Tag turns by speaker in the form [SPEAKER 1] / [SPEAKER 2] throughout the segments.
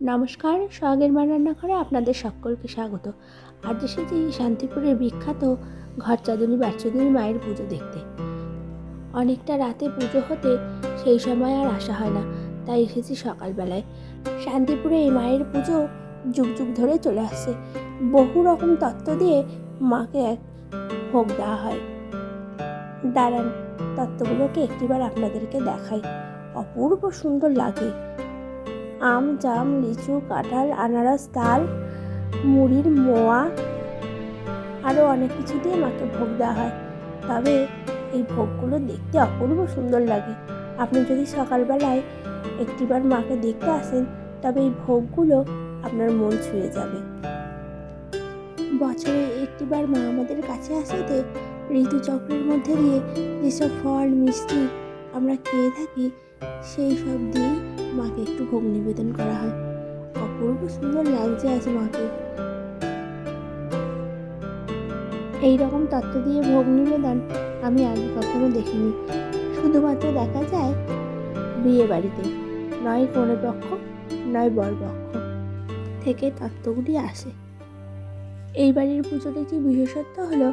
[SPEAKER 1] নমস্কার সোহাগের মা রান্নাঘরে আপনাদের সকলকে স্বাগত। আজ এসেছি শান্তিপুরের বিখ্যাত ঘরচাঁদুনি বাচ্চাদুনি মায়ের পুজো দেখতে। অনেকটা রাতে পুজো হতে সেই সময় আর আসা হয় না, তাই এসেছি সকালবেলায়। শান্তিপুরে এই মায়ের পুজো যুগ যুগ ধরে চলে আসছে। বহু রকম তত্ত্ব দিয়ে মাকে এক ভোগ দেওয়া হয়। দাঁড়ান তত্ত্বগুলোকে একটিবার আপনাদেরকে দেখাই। অপূর্ব সুন্দর লাগে। আম, জাম, লিচু, কাঁঠাল, আনারস, তাল, মুড়ির মোয়া আরও অনেক কিছু দিয়ে মাকে ভোগ দেওয়া হয়। তবে এই ভোগগুলো দেখতে অপূর্ব সুন্দর লাগে। আপনি যদি সকালবেলায় একটিবার মাকে দেখতে আসেন, তবে এই ভোগগুলো আপনার মন ছুঁয়ে যাবে। বছরে একটিবার মা আমাদের কাছে আসাতে ঋতুচক্রের মধ্যে দিয়ে যেসব ফল, মিষ্টি আমরা খেয়ে থাকি সেই সব দিয়ে মাকে একটু ভোগ নিবেদন করা হয়। অপূর্ব সুন্দর লাগছে আছে মাকে। এই রকম তত্ত্ব দিয়ে ভোগ নিবেদন আমি আগে কখনো দেখিনি। শুধুমাত্র দেখা যায় বিয়ে বাড়িতে। নয় কোনো পক্ষ নয় বর পক্ষ থেকে তত্ত্বগুলি আসে। এই বাড়ির পুজোর একটি বিশেষত্ব হলো?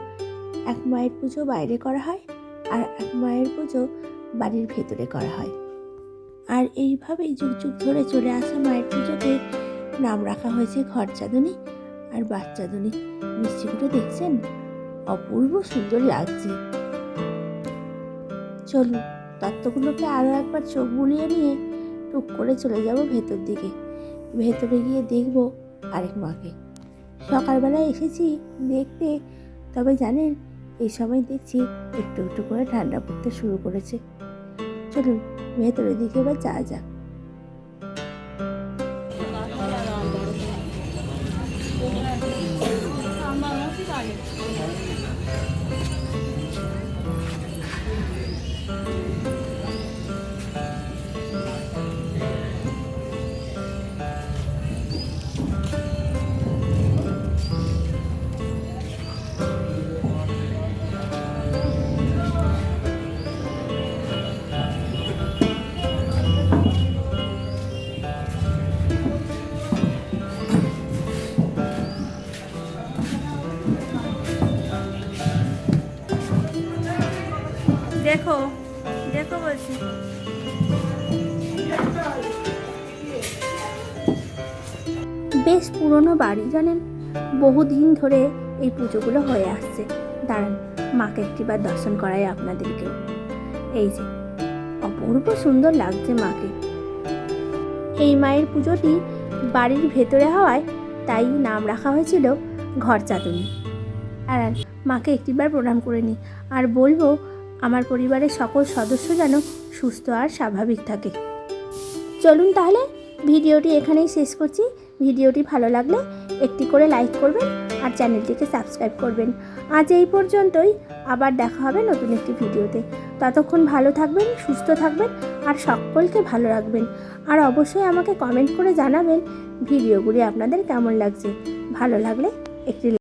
[SPEAKER 1] এক মায়ের পুজো বাইরে করা হয় আর এক মায়ের পুজো বাড়ির ভেতরে করা হয়। আর এইভাবেই যুগ যুগ ধরে চলে আসা মায়ের পুজোতে নাম রাখা হয়েছে ঘরচাঁদনি আর বাচ্চাদনি মিষ্টিগুলো দেখছেন? অপূর্ব সুন্দর লাগছে। চলুন, তত্ত্বগুলোকে আরও একবার চোখ বুলিয়ে নিয়ে টুক করে চলে যাব ভেতর দিকে। ভেতরে গিয়ে দেখব আরেক মাকে। সকালবেলায় এসেছি দেখতে, তবে জানেন, এই সময় দেখছি একটু একটু করে ঠান্ডা পড়তে শুরু করেছে। চলুন ভেতরের দিকে এবার যাওয়া যাক।
[SPEAKER 2] দেখো দেখো বলছি।
[SPEAKER 1] বেশ পুরনো বাড়ি, জানেন? বহুদিন ধরে এই পুজোগুলো হয়ে আসছে। দাঁড়ান, মাকে একটিবার দর্শন করাই আপনাদেরকেও এই যে অপূর্ব সুন্দর লাগছে মাকে। এই মায়ের পুজোটি বাড়ির ভেতরে হওয়ায় তাই নাম রাখা হয়েছিল ঘর চাতুনি আর মাকে একটিবার প্রণাম করে নিই আর বলব, আমার পরিবারের সকল সদস্য যেন সুস্থ আর স্বাভাবিক থাকে। চলুন তাহলে, ভিডিওটি এখানেই শেষ করছি। ভিডিওটি ভালো লাগলে একটি করে লাইক করবেন আর চ্যানেলটিকে সাবস্ক্রাইব করবেন। আজ এই পর্যন্তই। আবার দেখা হবে নতুন একটি ভিডিওতে। ততক্ষণ ভালো থাকবেন, সুস্থ থাকবেন আর সকলকে ভালো রাখবেন। আর অবশ্যই আমাকে কমেন্ট করে জানাবেন ভিডিওগুলি আপনাদের কেমন লাগছে। ভালো লাগলে একটি